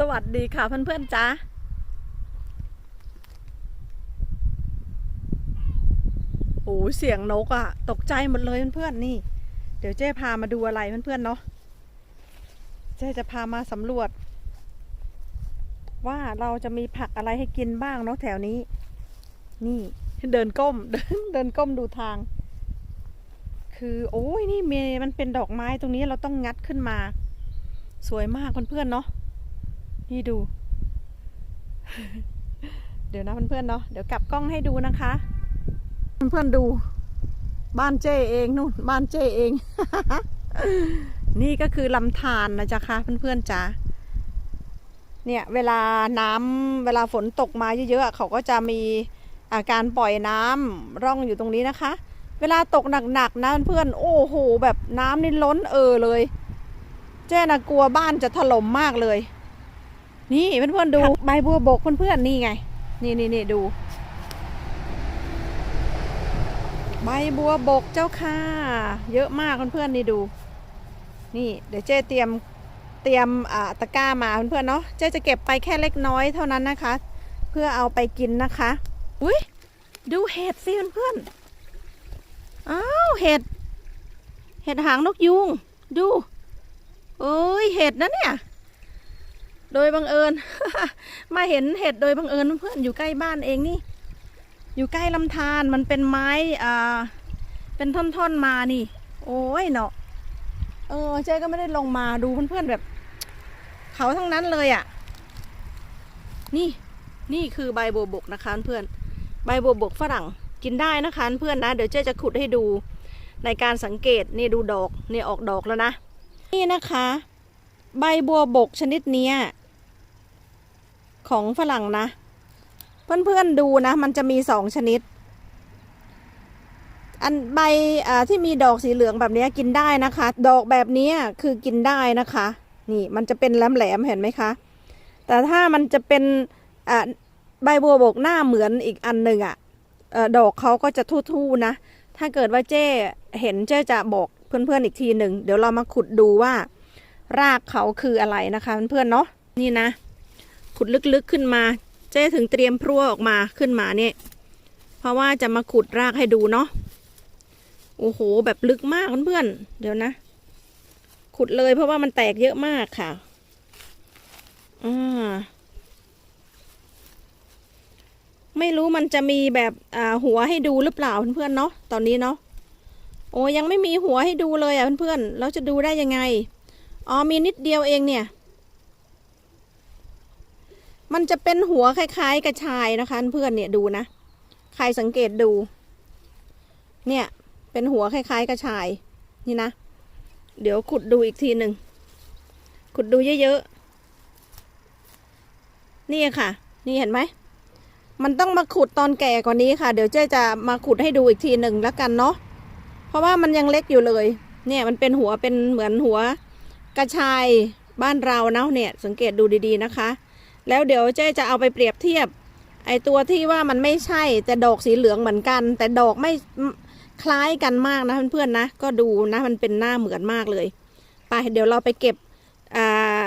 สวัสดีค่ะเพื่อนๆจ้าโอ้เสียงนกอะตกใจหมดเลยเพื่อนๆนี่ เดี๋ยวเจ๊พามาดูอะไรเพื่อนๆเนาะเจ๊จะพามาสำรวจ ว่าเราจะมีผักอะไรให้กินบ้างเนาะแถวนี้ นี่เดินก้มเดินเดินก้มดูทาง คือโอ้ยนี่เมมันเป็นดอกไม้ตรงนี้เราต้องงัดขึ้นมา สวยมากเพื่อนๆเนาะ นี่ดู เดี๋ยวนะเพื่อนๆเนาะเดี๋ยวกลับกล้องให้ดูนะคะ เพื่อนๆดู บ้านเจ้เองนู่นบ้านเจ้เอง นี่ก็คือลำธารนะจ๊ะคะเพื่อนๆจ๋าเนี่ยเวลาน้ำเวลาฝนตกมาเยอะๆเขาก็จะมีอาการปล่อยน้ำร่องอยู่ตรงนี้นะคะ เวลาตกหนักๆนะเพื่อนๆโอ้โหแบบน้ำนี่ล้นเออเลย เจ้นะกลัวบ้านจะถล่มมากเลย นี่เพื่อนๆดูใบบัวบกเพื่อนๆนี่ไง นี่นี่นี่ดู ใบบัวบกเจ้าค่ะ เยอะมากเพื่อนๆนี่ดู นี่เดี๋ยวเจ๊เตรียมเตรียมอ่าตะกร้ามาเพื่อนๆเนาะเจ๊จะเก็บไปแค่เล็กน้อยเท่านั้นนะคะ เพื่อเอาไปกินนะคะ อุ้ยดูเห็ดสิเพื่อนๆอ้าวเห็ด เห็ดหางนกยูงดูเอ้ยเห็ดนะเนี่ย โดยบังเอิญ มาเห็นเห็ดโดยบังเอิญเพื่อนอยู่ใกล้บ้านเองนี่ อยู่ใกล้ลำธารมันเป็นไม้อ่าเป็นท่อนๆมานี่ โอ้ยเนาะเออเจ๊ก็ไม่ได้ลงมาดูเพื่อนๆแบบ เขาทั้งนั้นเลยอะ่ะ นี่นี่คือใบบัวบกนะคะเพื่อนใบบัวบกฝรั่งกินได้นะคะเพื่อนนะ เดี๋ยวเจ๊จะขุดให้ดูในการสังเกตนี่ดูดอกนี่ออกดอกแล้วนะ นี่นะคะ ใบบัวบกชนิดเนี้ย ของฝรั่งนะ เพื่อนๆดูนะ มันจะมีสองชนิด อันใบที่มีดอกสีเหลืองแบบนี้กินได้นะคะ ดอกแบบนี้คือกินได้นะคะ นี่มันจะเป็นแหลมๆเห็นไหมคะ แต่ถ้ามันจะเป็นใบบัวบกหน้าเหมือนอีกอันหนึ่งอะ่ะดอกเขาก็จะทู่ๆนะ ถ้าเกิดว่าเจ้เห็นเจ้จะบอกเพื่อนๆอีกทีหนึ่ง เดี๋ยวเรามาขุดดูว่า รากเขาคืออะไรนะคะเพื่อนๆเนาะนี่นะ ขุดลึกๆขึ้นมา เจ้ถึงเตรียมพรั่วออกมาขึ้นมาเนี่ยเพราะว่าจะมาขุดรากให้ดูเนาะโอ้โห แบบลึกมากเพื่อนๆเดี๋ยวนะ ขุดเลยเพราะว่ามันแตกเยอะมากค่ะอ่าไม่รู้มันจะมีแบบอ่าหัวให้ดูหรือเปล่าเพื่อนๆเนาะตอนนี้เนาะโอ้ยังไม่มีหัวให้ดูเลยอะเพื่อนๆเราจะดูได้ยังไงอ๋อมีนิดเดียวเองเนี่ย มันจะเป็นหัวคล้ายๆ กระชายนะคะเพื่อนเนี่ยดูนะ ใครสังเกตดู เนี่ย เป็นหัวคล้ายๆ กระชาย นี่นะ เดี๋ยวขุดดูอีกทีหนึ่ง ขุดดูเยอะๆ นี่ค่ะ นี่เห็นไหม มันต้องมาขุดตอนแก่กว่านี้ค่ะ เดี๋ยวเจ๊จะมาขุดให้ดูอีกทีหนึ่งแล้วกันเนาะ เพราะว่ามันยังเล็กอยู่เลย เนี่ยมันเป็นหัวเป็นเหมือนหัวกระชายบ้านเราเนาะเนี่ย สังเกตดูดีๆนะคะ แล้วเดี๋ยวเจ๊จะเอาไปเปรียบเทียบ ไอตัวที่ว่ามันไม่ใช่แต่ดอกสีเหลืองเหมือนกัน แต่ดอกไม่คล้ายกันมากนะเพื่อนๆนะ ก็ดูนะมันเป็นหน้าเหมือนมากเลยไปเดี๋ยวเราไปเก็บอ่า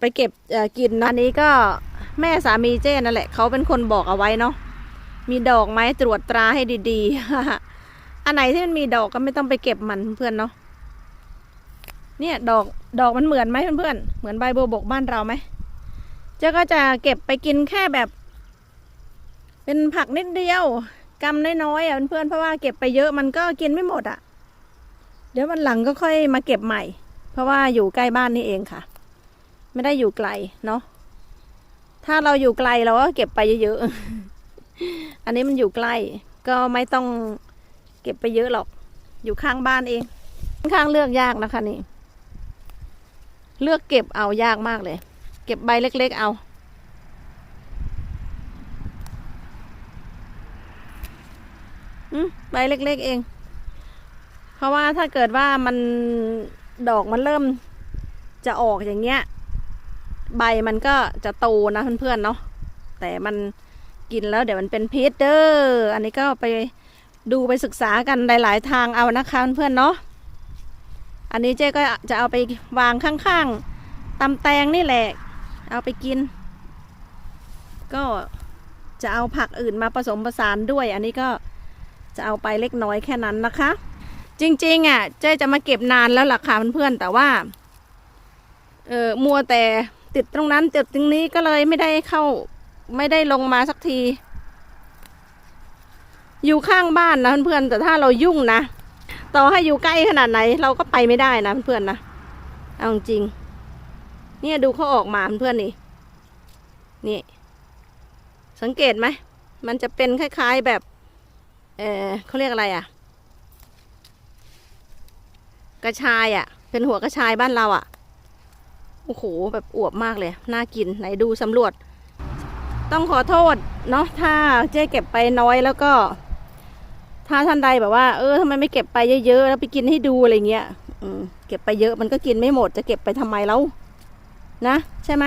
ไปเก็บกินเนะอันนี้ก็แม่สามีเจ้นั่นแหละ เขาเป็นคนบอกเอาไว้เนาะมีดอกไม้ตรวจตราให้ดีๆ อันไหนที่มันมีดอกก็ไม่ต้องไปเก็บมันเพื่อนเนาะเนี่ยดอกดอกมันเหมือนไหมเพื่อนๆเหมือนใบบัวบกบ้านเราไหม เจ้าก็จะเก็บไปกินแค่แบบ เป็นผักนิดเดียวกำน้อยๆอะเพื่อนๆเพราะว่าเก็บไปเยอะมันก็กินไม่หมดอะ เดี๋ยววันหลังก็ค่อยมาเก็บใหม่ เพราะว่าอยู่ใกล้บ้านนี่เองค่ะ ไม่ได้อยู่ไกลเนาะถ้าเราอยู่ไกลเราก็เก็บไปเยอะๆอันนี้มันอยู่ใกล้ ก็ไม่ต้องเก็บไปเยอะหรอก อยู่ข้างบ้านเองข้างเลือกยากนะคะนี่ เลือกเก็บเอายากมากเลย เก็บใบเล็ก ๆ เอา ใบเล็ก ๆ เอง เพราะว่าถ้าเกิดว่ามันดอกมันเริ่มจะออกอย่างเงี้ย ใบมันก็จะโตนะเพื่อนๆเนาะ แต่มันกินแล้วเดี๋ยวมันเป็นพิษเด้อ อันนี้ก็ไปดูไปศึกษากันหลาย ๆ ทางเอานะคะเพื่อนๆเนาะ อันนี้เจ๊ก็จะเอาไปวางข้างๆตำแตงนี่แหละ เอาไปกิน ก็จะเอาผักอื่นมาผสมผสานด้วย อันนี้ก็จะเอาไปเล็กน้อยแค่นั้นนะคะ จริงๆอะเจ๊จะมาเก็บนานแล้วล่ะค่ะเพื่อนๆแต่ว่าเออมัวแต่ติดตรงนั้นติดตรงนี้ก็เลยไม่ได้เข้าไม่ได้ลงมาสักที อยู่ข้างบ้านนะเพื่อนๆแต่ถ้าเรายุ่งนะ ต่อให้อยู่ใกล้ขนาดไหน เราก็ไปไม่ได้นะเพื่อนๆนะเอาจริง เนี่ยดูเขาออกมาเพื่อนๆนี่ นี่ สังเกตไหม มันจะเป็นคล้ายๆแบบ เออเขาเรียกอะไรอะ่ะ กระชายอะ่ะ เป็นหัวกระชายบ้านเราอะ่ะ โอ้โห แบบอวบมากเลย น่ากิน ไหนดูสำรวจ ต้องขอโทษเนาะ ถ้าเจ๊เก็บไปน้อยแล้วก็ ถ้าท่านใดแบบว่า เออทำไมไม่เก็บไปเยอะๆ แล้วไปกินให้ดูอะไรเงี้ย อืม เก็บไปเยอะมันก็กินไม่หมด จะเก็บไปทำไมแล้ว นะ ใช่ไหม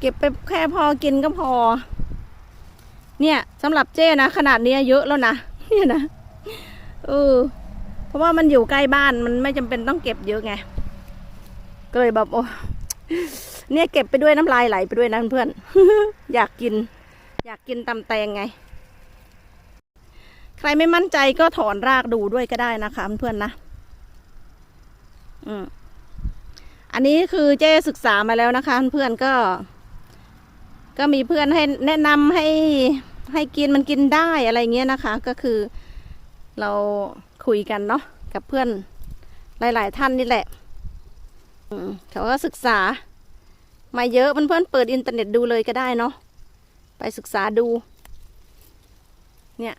เก็บไปแค่พอกินก็พอ เนี่ยสำหรับเจ้นะ ขนาดนี้เยอะแล้วนะ เนี่ยนะเออเพราะว่ามันอยู่ใกล้บ้านมันไม่จำเป็นต้องเก็บเยอะไง ก็เลยแบบโอ้เนี่ยเก็บไปด้วยน้ำลายไหลไปด้วยนะเพื่อนอยากกิน อยากกินตำแตงไง ใครไม่มั่นใจก็ถอนรากดูด้วยก็ได้นะคะเพื่อนนะ อืม อันนี้คือเจ้ศึกษามาแล้วนะคะ เพื่อนก็ ก็มีเพื่อนให้แนะนำให้ให้กินมันกินได้อะไรเงี้ยนะคะ ก็คือเราคุยกันเนาะกับเพื่อนหลาย ๆ ท่านนี่แหละเขาก็ศึกษา มาเยอะเพื่อนๆเปิดอินเทอร์เน็ตดูเลยก็ได้เนาะไปศึกษาดู เนี่ย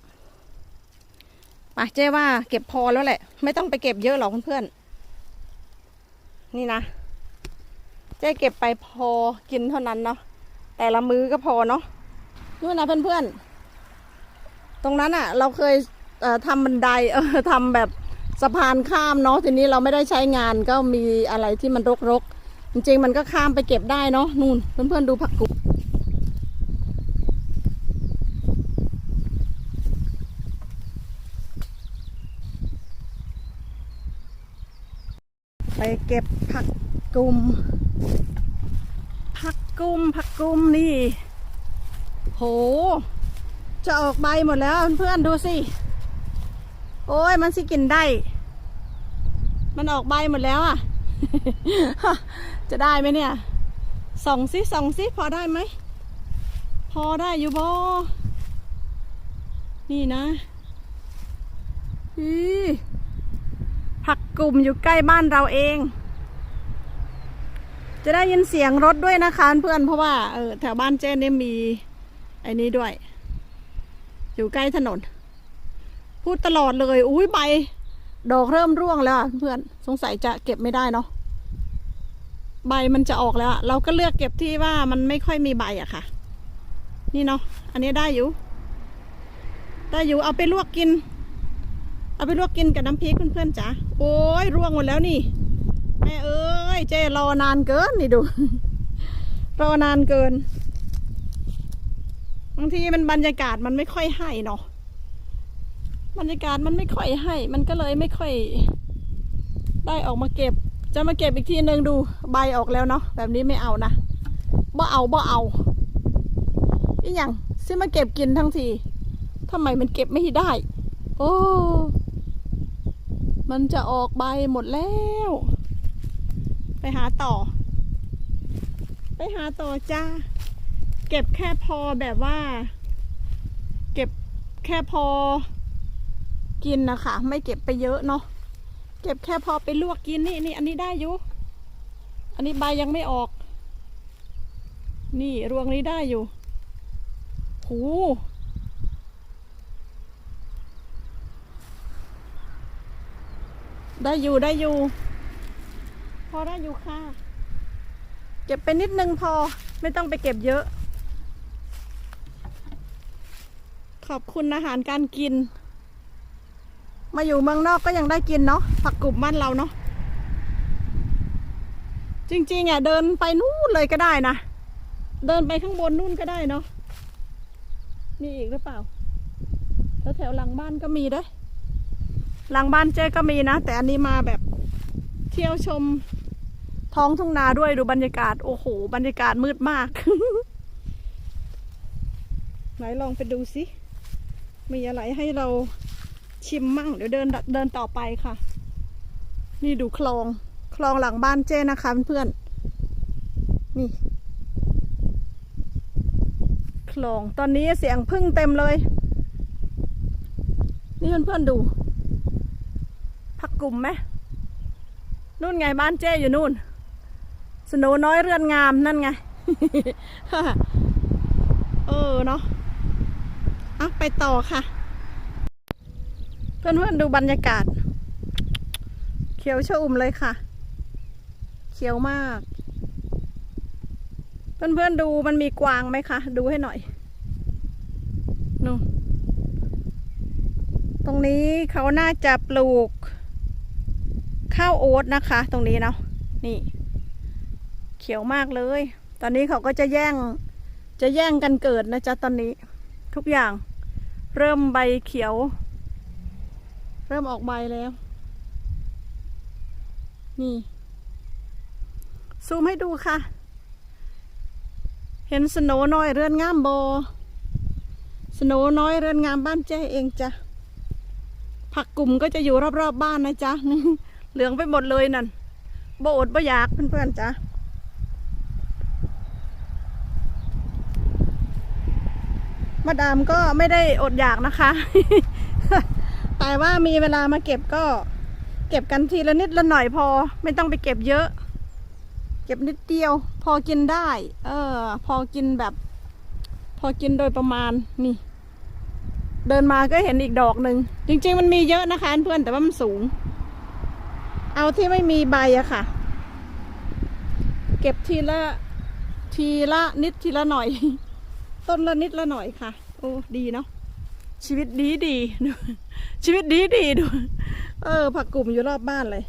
มาเจ๊ว่าเก็บพอแล้วแหละ ไม่ต้องไปเก็บเยอะหรอกเพื่อนๆนี่นะ เจ๊เก็บไปพอกินเท่านั้นเนาะแต่ละมื้อก็พอเนาะนู่นนะเพื่อนๆ ตรงนั้นอะ่ะ เราเคยเอ่อทำบันไดเออทำแบบสะพานข้ามเนาะทีนี้เราไม่ได้ใช้งานก็มีอะไรที่มันรกๆ จริงๆ มันก็ข้ามไปเก็บได้เนาะนู่นเพื่อนๆดูผักกุดไปเก็บผักกุม ผักกุ้มผักกุ้มนี่ โห จะออกใบหมดแล้วเพื่อนดูสิ โอ้ยมันสิกินได้ มันออกใบหมดแล้วอะ จะได้ไหมเนี่ย ส่องสิส่องสิพอได้ไหม พอได้อยู่บอนี่นะอีผักกลุ่มอยู่ใกล้บ้านเราเอง จะได้ยินเสียงรถด้วยนะคะเพื่อนเพราะว่าเออแถวบ้านเจ้เนี่ยมีไอ้นี้ด้วย อยู่ใกล้ถนน พูดตลอดเลย อุ้ยใบดอกเริ่มร่วงแล้วเพื่อนสงสัยจะเก็บไม่ได้เนาะใบมันจะออกแล้วเราก็เลือกเก็บที่ว่ามันไม่ค่อยมีใบอะค่ะ นี่เนาะอันนี้ได้อยู่ ได้อยู่เอาไปลวกกิน เอาไปลวกกินกับน้ำพริกเพื่อนๆจ๋าโอ้ยร่วงหมดแล้วนี่ แม่เอ้ยเจรอนานเกินนี่ดู รอนานเกินบางทีมันบรรยากาศมันไม่ค่อยให้เนาะบรรยากาศมันไม่ค่อยให้ มันก็เลยไม่ค่อย ได้ออกมาเก็บ จะมาเก็บอีกทีหนึ่งดูใบออกแล้วเนาะแบบนี้ไม่เอานะบ่เอาบ่เอาอีหยังซิมาเก็บกินทั้งทีทำไมมันเก็บไม่ได้ โอ้ มันจะออกใบหมดแล้ว ไปหาต่อ ไปหาต่อจ้า เก็บแค่พอแบบว่า เก็บแค่พอ กินนะคะ ไม่เก็บไปเยอะเนาะ เก็บแค่พอไปลวกกินนี่นี่อันนี้ได้อยู่ อันนี้ใบยังไม่ออก นี่รวงนี้ได้อยู่หูได้อยู่ได้อยู่ พอได้อยู่ค่ะ เก็บไปนิดนึงพอไม่ต้องไปเก็บเยอะ ขอบคุณอาหารการกิน มาอยู่เมืองนอกก็ยังได้กินเนาะผักกลุ่มบ้านเราเนาะจริงๆอะเดินไปนู่นเลยก็ได้นะ เดินไปข้างบนนู่นก็ได้เนาะมีอีกหรือเปล่าแถวแถวหลังบ้านก็มีด้วยหลังบ้านเจ๊ก็มีนะ แต่อันนี้มาแบบเที่ยวชม ท้องทุ่งนาด้วยดูบรรยากาศ โอ้โห บรรยากาศมืดมาก ไหนลองไปดูสิ มีอะไรให้เราชิมมั่ง เดี๋ยวเดินเดินต่อไปค่ะ นี่ดูคลอง คลองหลังบ้านเจ้นะคะเพื่อนๆนี่ คลอง ตอนนี้เสียงพึ่งเต็มเลย นี่เพื่อนๆดู พักกลุ่มไหมนู่นไงบ้านเจ้อยู่นู่น สโนน้อยเรือนงามนั่นไง เออเนาะเอาไปต่อค่ะ เพื่อนๆดูบรรยากาศ เขียวชอุ่มเลยค่ะ เขียวมาก เพื่อนๆดูมันมีกวางไหมคะ ดูให้หน่อยนู่นตรงนี้เขาน่าจะปลูก ข้าวโอ๊ตนะคะ ตรงนี้เนาะนี่ ขียวมากเลย ตอนนี้เขาก็จะแย่ง จะแย่งกันเกิดนะจ๊ะตอนนี้ ทุกอย่างเริ่มใบเขียว เริ่มออกใบแล้ว นี่ ซูมให้ดูค่ะ เห็นสโนน้อยเรือนงามโบ สโนน้อยเรือนงามบ้านเจ้เองจ้ะ ผักกลุ่มก็จะอยู่รอบๆบบ้านนะจ๊ะ เหลืองไปหมดเลยนั่นโบอดบ่อยากเพื่อนๆจ้ะ มาดามก็ไม่ได้อดอยากนะคะ แต่ว่ามีเวลามาเก็บก็ เก็บกันทีละนิดละหน่อยพอ ไม่ต้องไปเก็บเยอะ เก็บนิดเดียว พอกินได้ เออ พอกินแบบ พอกินโดยประมาณนี่ เดินมาก็เห็นอีกดอกหนึ่งจริง ๆ มันมีเยอะนะคะเพื่อนแต่ว่ามันสูง เอาที่ไม่มีใบอะค่ะ เก็บทีละทีละนิดทีละหน่อย ต้นละนิดละหน่อยค่ะ โอ้ดีเนาะชีวิตดีดีดูชีวิตดีดีดูเออ ผักกลุ่มอยู่รอบบ้านเลย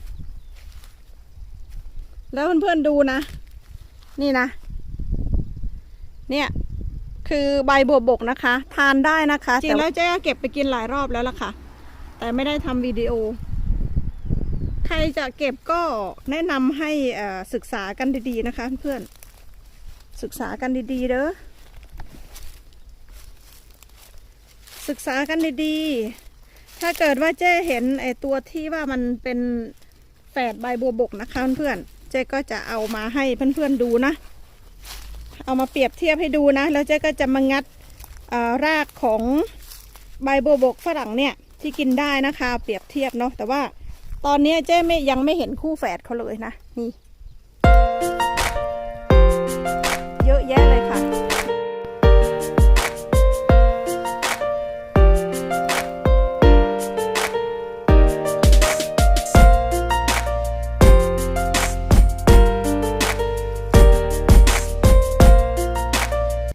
แล้วเพื่อนๆดูนะ นี่นะ เนี่ย คือใบบัวบกนะคะ ทานได้นะคะจริงแล้วเจ๊ก็เก็บไปกินหลายรอบแล้วล่ะค่ะ แต่ไม่ได้ทำวิดีโอ ใครจะเก็บก็แนะนำให้เอ่อศึกษากันดีๆนะคะ เพื่อนศึกษากันดีๆเด้อ ศึกษากันดีๆ ถ้าเกิดว่าเจ๊เห็นไอตัวที่ว่ามันเป็นแฝดใบบัวบกนะคะเพื่อนๆ เจ๊ก็จะเอามาให้เพื่อนๆดูนะ เอามาเปรียบเทียบให้ดูนะ แล้วเจ๊ก็จะมางัดอ่อรากของใบบัวบกฝรั่งเนี่ยที่กินได้นะคะ เปรียบเทียบเนาะแต่ว่าตอนนี้เจ๊ไม่ยังไม่เห็นคู่แฝดเขาเลยนะ นี่ เยอะแยะเลยค่ะ